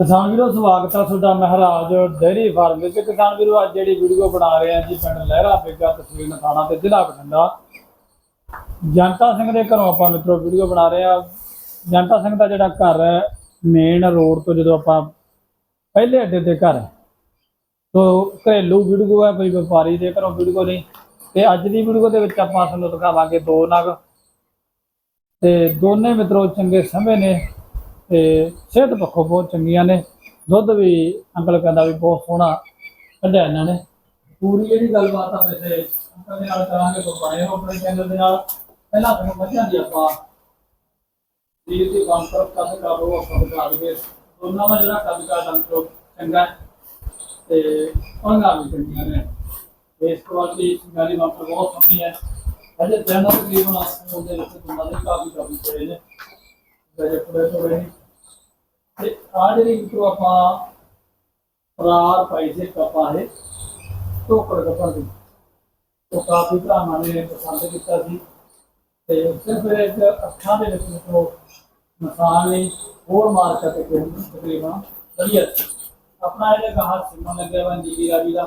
ਕਿਸਾਨ ਵੀਰੋ, ਸਵਾਗਤ ਹੈ ਤੁਹਾਡਾ ਮਹਾਰਾਜ ਡੇਅਰੀ ਫਾਰਮ ਵਿੱਚ। ਕਿਸਾਨ ਵੀਰੋ, ਅੱਜ ਜਿਹੜੀ ਵੀਡੀਓ ਬਣਾ ਰਹੇ ਹਾਂ ਜੀ, ਪਿੰਡ ਲਹਿਰਾ ਬੇਗਾ, ਤਹਿਸੀਲ ਨਥਾਣਾ ਤੇ ਜ਼ਿਲ੍ਹਾ ਬਠਿੰਡਾ। ਜਨਤਾ ਸਿੰਘ ਦੇ ਘਰੋਂ ਆਪਾਂ ਮਿੱਤਰੋ, ਵੀਡੀਓ ਬਣਾ ਰਹੇ ਹਾਂ ਜਨਤਾ ਸਿੰਘ ਦਾ ਜਿਹੜਾ ਘਰ ਹੈ ਮੇਨ ਰੋਡ ਤੋਂ ਜਦੋਂ ਆਪਾਂ ਪਹਿਲੇ ਅੱਡੇ ਤੇ ਘਰ ਹੈ। ਤੋ ਘਰੇਲੂ ਵੀਡੀਓ ਹੈ, ਕੋਈ ਵਪਾਰੀ ਦੇ ਘਰੋਂ ਵੀਡੀਓ ਨਹੀਂ। ਤੇ ਅੱਜ ਦੀ ਵੀਡੀਓ ਦੇ ਵਿੱਚ ਆਪਾਂ ਤੁਹਾਨੂੰ ਦਿਖਾਵਾਂਗੇ ਦੋ ਨਗ। ਤੇ ਦੋਨੇ ਮਿੱਤਰੋ ਚੰਗੇ ਸਮੇਂ ਨੇ। ਤੇ ਸਿਹਤ ਪੱਖੋਂ ਬਹੁਤ ਚੰਗੀਆਂ ਨੇ। ਦੁੱਧ ਵੀ ਅੰਕਲ ਕਹਿੰਦਾ ਵੀ ਬਹੁਤ ਸੋਹਣਾ ਕੱਢਿਆ ਇਹਨਾਂ ਨੇ। ਪੂਰੀ ਜਿਹੜੀ ਗੱਲਬਾਤ ਆ ਵੈਸੇ ਅੰਕਲ ਦੇ ਨਾਲ ਕਰਾਂਗੇ ਤੋਂ ਬਣੇ ਹੋ ਆਪਣੇ ਚੈਨਲ ਦੇ ਨਾਲ। ਪਹਿਲਾਂ ਤੁਹਾਨੂੰ ਮੱਝਾਂ ਦੀ ਆਪਾਂ ਵੀਰ ਦੀ ਕੰਫਰਟ ਕੱਦ ਕਰੋ ਆਪਾਂ ਦਿਖਾ ਦਈਏ। ਦੋਨਾਂ ਦਾ ਜਿਹੜਾ ਕੱਦ ਕਾਠ ਅੰਕਲ ਚੰਗਾ ਤੇ ਉਹਨਾਂ ਵੀ ਚੰਗੀਆਂ ਨੇ। ਇਸ ਤੋਂ ਬਾਅਦ ਦੀ ਗਾਲੀ ਮਾਪਰ ਬਹੁਤ ਸੋਹਣੀ ਹੈ। ਅਜੇ ਦਿਨ ਦਾ ਤਕਰੀਬਨ ਉਹਦੇ ਵਿੱਚ ਦੋਨਾਂ ਦੇ ਕਾਫੀ ਕਾਫੀ ਪੜੇ ਨੇ। ਜਿਹੜੇ ਪੜੇ ਥੋੜੇ ਨੇ ਤੇ ਆ ਜਿਹੜੀ ਵਿੱਚੋਂ ਆਪਾਂ ਪਰਾਰ ਪਾਈ ਕਪਾ ਹੈ ਟੋਕਰ ਕਪਾ ਦੀ। ਉਹ ਕਾਫੀ ਭਰਾਵਾਂ ਨੇ ਪਸੰਦ ਕੀਤਾ ਸੀ। ਤੇ ਸਿਰਫ ਇੱਕ ਅੱਖਾਂ ਦੇ ਵਿੱਚ ਵਿੱਚੋਂ ਨਸਾਨ ਨਹੀਂ ਹੋਰ ਮਾਰਕਾ ਤੇ ਕੋਈ ਤਕਰੀਬਨ ਵਧੀਆ ਸੀ। ਆਪਣਾ ਇਹਦੇ ਕਹਾ ਸਿਮਨ ਲੱਗਿਆ ਵਾ ਜੀ ਰਾਜੀ ਦਾ।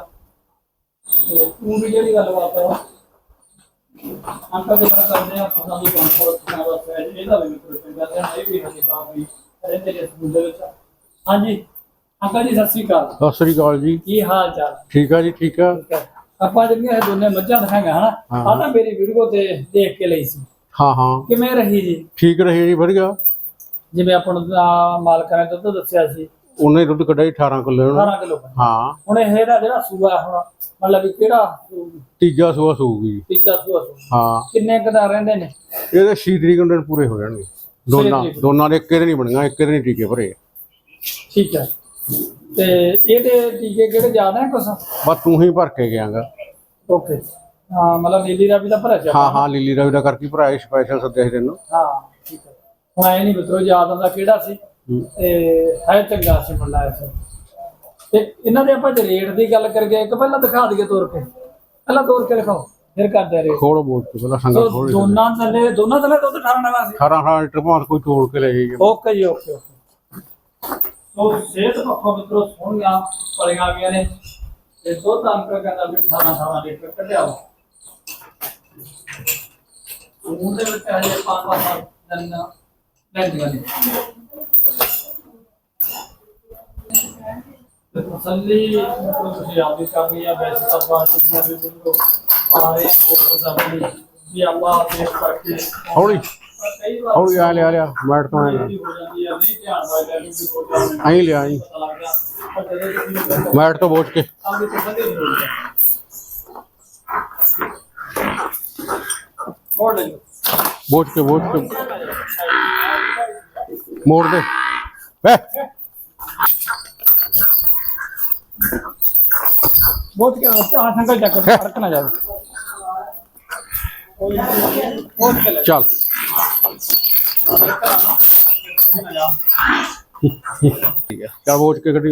ਤੇ ਪੂਰੀ ਜਿਹੜੀ ਗੱਲਬਾਤ ਹੈ ਅੰਕਲ ਦੇ ਨਾਲ ਕਰਦੇ ਆ ਫਸਲਾਂ ਦੀ ਕੰਪੋਰਟ ਕਰਨਾ ਵਾਸਤੇ ਇਹਦਾ ਵੀ ਮਿੱਤਰ ਚੰਗਾ ਤੇ ਇਹ ਵੀ ਹਜੇ ਕਾਫੀ ਰਹਿੰਦੇ ਨੇ ਸਕੂਲ ਦੇ ਵਿੱਚ ਹਾਂਜੀ ਅੰਕਲ ਜੀ ਸਤਿ ਸ੍ਰੀ ਅਕਾਲ। ਸਤਿ ਸ੍ਰੀ ਅਕਾਲ ਜੀ। ਕੀ ਹਾਲ ਚਾਲ? ਠੀਕ ਆ ਜੀ ਠੀਕ ਆ। ਠੀਕ ਹੈ ਆਪਾਂ ਜਿਹੜੀਆਂ ਇਹ ਦੋਨੇ ਮੱਝਾਂ ਦਿਖਾਂਗਾ ਹਨਾ? ਹਾਂ। ਆਹ ਤਾਂ ਮੇਰੀ ਵੀਡੀਓ ਤੇ ਦੇਖ ਕੇ ਲਈ ਸੀ। ਹਾਂ ਹਾਂ। ਕਿਵੇਂ ਰਹੀ ਜੀ? ਠੀਕ ਰਹੇ ਜੀ ਵਧੀਆ। ਜਿਵੇਂ ਆਪਾਂ ਨੂੰ ਤਾਂ ਮਾਲਕਾਂ ਨੇ ਦੁੱਧ ਦੱਸਿਆ ਸੀ। ਉਹਨੇ ਦੁੱਧ ਕੱਢਿਆ ਜੀ 18 ਕਿਲੋ ਨੂੰ 18 ਕਿਲੋ ਹਾਂ। ਹੁਣ ਇਹ ਦਾ ਜਿਹੜਾ ਸੂਆ ਹੁਣ ਮਤਲਬ ਵੀ ਕਿਹੜਾ ਤੀਜਾ ਸੂਆ ਸੂਗੀ। ਤੀਜਾ ਸੂਆ ਸੂ ਹਾਂ। ਕਿੰਨੇ ਕਦਾ ਰਹਿੰਦੇ ਨੇ? ਇਹਦੇ 6 ਤਰੀਕ ਨੂੰ ਦਿਨ ਪੂਰੇ ਹੋ ਜਾਣਗੇ। ਦੋਨਾਂ ਤਰੀਕ ਨੂੰ। ਦੋਨਾਂ ਦੇ ਇੱਕੇ ਦਿਨ ਹੀ ਬਣੀਆਂ ਇੱਕੇ ਦਿਨ ਹੀ ਟੀਕੇ ਭਰੇ। ਠੀਕ ਹੈ। ਤੇ ਇਹਦੇ ਟੀਕੇ ਕਿਹੜੇ ਜ਼ਿਆਦਾ ਹੈ ਕੁਛ? ਬਸ ਤੂੰ ਹੀ ਭਰ ਕੇ ਗਿਆਗਾ। ਓਕੇ ਹਾਂ ਮਤਲਬ ਨੀਲੀ ਦਾ ਵੀ ਤਾਂ ਭਰਿਆ ਹਾਂ ਹਾਂ ਲੀਲੀ ਰਵੀ ਦਾ ਕਰਕੇ ਭਰਾਏ ਸਪੈਸ਼ਲ ਸੱਦਿਆ ਸੀ ਤੈਨੂੰ। ਹਾਂ ਠੀਕ ਹੈ। ਹੁਣ ਐ ਨਹੀਂ ਬਤਰੋ ਯਾਦ ਆਉਂਦਾ ਕਿਹੜਾ ਸੀ? ਹੂੰ। ਤੇ ਹੈ ਚੰਗਾ ਸੀ ਮੁੰਡਾ ਐਸਾ ਤੇ। ਇਹਨਾਂ ਦੇ ਆਪਾਂ ਜੇ ਰੇਟ ਦੀ ਗੱਲ ਕਰੀਏ ਇੱਕ ਪਹਿਲਾਂ ਦਿਖਾ ਦਈਏ ਤੋਰ ਕੇ। ਪਹਿਲਾਂ ਤੋਰ ਕੇ ਦਿਖਾਓ। ਫਿਰ ਕਰਦੇ ਰੇਟ ਖੋਲ ਬੋਲ ਕੇ ਪਹਿਲਾਂ ਸੋ ਸੰਗਤ ਖੋਲ ਦੋਨਾਂ ਥੱਲੇ ਦੋਨਾਂ ਥੱਲੇ ਦੁੱਧ 18 ਨਵਾਂ ਸੀ। 18 18 ਲੀਟਰ ਭਾਵੇਂ ਕੋਈ ਤੋੜ ਕੇ ਲੈ ਜਾਈਏ ਓਕੇ ਜੀ ਓਕੇ ਓਕੇ। ਸੋ ਸਿਹਤ ਪੱਖੋਂ ਮਿੱਤਰੋ ਸੋਹਣੀਆਂ ਪਲੀਆਂ ਗਈਆਂ ਨੇ। ਤੇ ਦੁੱਧ ਅੰਕ ਕਹਿੰਦਾ ਵੀ 18 18 ਲੀਟਰ ਕੱਢਿਆ ਵਾ। ਉਹਦੇ ਵਿੱਚ ਹਜੇ ਪੰਜ ਪੰਜ ਦਿਨ ਲੈਂਦੀਆਂ ਨੇ। ਤੇ ਤਸੱਲੀ ਤੁਸੀਂ ਆਪ ਵੀ ਕਰਨੀ ਆ ਵੈਸੇ ਤਾਂ ਬਾਅਦ ਜਿੰਨੀਆਂ ਵੀ ਵੀਡੀਓ ਆ ਰਹੇ ਫੋਟੋ ਸਾਹਮਣੇ ਵੀ ਆਪਾਂ ਦੇਖ ਕਰਕੇ ਹੌਲੀ। ਹੌਲੀ ਆ ਲਿਆ ਲਿਆ ਮੈਟ ਤੋਂ ਆਇਆ ਦੋ ਆਈ ਲਿਆ ਤੁਸੀਂ ਮੈਟ ਤੋਂ ਬੋਝ ਕੇ। ਬੋਝ ਕੇ ਬੋਝ ਕੇ। ਮੋੜ ਦੇ। ਵੇ ਬਹੁਤ ਕੇ ਆ ਸੰਗਲ ਚੱਕ ਫ਼ਰਕ ਨਾ ਜਾਵੇ। ਬਹੁਤ ਕੇ ਲੈ ਚੱਲ ਠੀਕ ਹੈ ਚੱਲ ਬੋਝ ਕੇ ਕੱਢੀ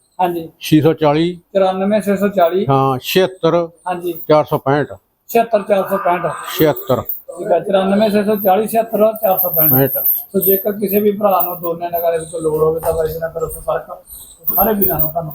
ਹਾਂਜੀ। 640 94640 ਹਾਂ 76 ਹਾਂਜੀ। 465 76465 76 ਠੀਕ ਹੈ 94640 76465 65 ਸੋ ਜੇਕਰ ਕਿਸੇ ਵੀ ਭਰਾ ਨੂੰ ਦੋਨੇ ਨਗਰ ਵਿੱਚ ਲੋੜ ਹੋਵੇ ਤਾਂ ਜੀ ਨਾਲ ਕਰੋ ਸੰਪਰਕ। ਸਾਰੇ ਵੀਰਾਂ ਨੂੰ ਤੁਹਾਨੂੰ